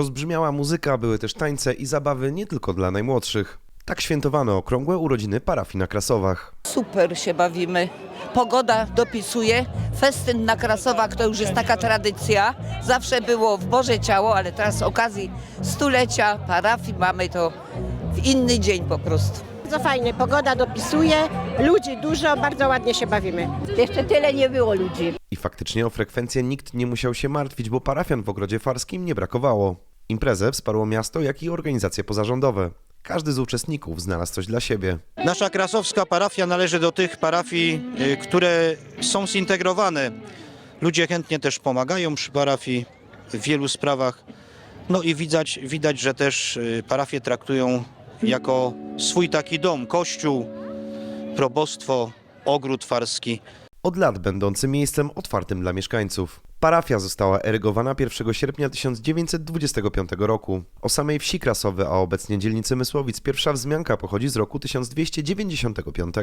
Rozbrzmiała muzyka, były też tańce i zabawy nie tylko dla najmłodszych. Tak świętowano okrągłe urodziny parafii na Krasowach. Super się bawimy. Pogoda dopisuje. Festyn na Krasowach to już jest taka tradycja. Zawsze było w Boże Ciało, ale teraz z okazji stulecia parafii mamy to w inny dzień po prostu. Bardzo fajnie, pogoda dopisuje, ludzi dużo, bardzo ładnie się bawimy. Jeszcze tyle nie było ludzi. I faktycznie o frekwencję nikt nie musiał się martwić, bo parafian w Ogrodzie Farskim nie brakowało. Imprezę wsparło miasto, jak i organizacje pozarządowe. Każdy z uczestników znalazł coś dla siebie. Nasza krasowska parafia należy do tych parafii, y, które są zintegrowane. Ludzie chętnie też pomagają przy parafii w wielu sprawach. No i widać, widać że też y, parafię traktują jako swój taki dom, kościół, probostwo, ogród farski. Od lat będący miejscem otwartym dla mieszkańców. Parafia została erygowana 1 sierpnia 1925 roku. O samej wsi Krasowy, a obecnie dzielnicy Mysłowic, pierwsza wzmianka pochodzi z roku 1295.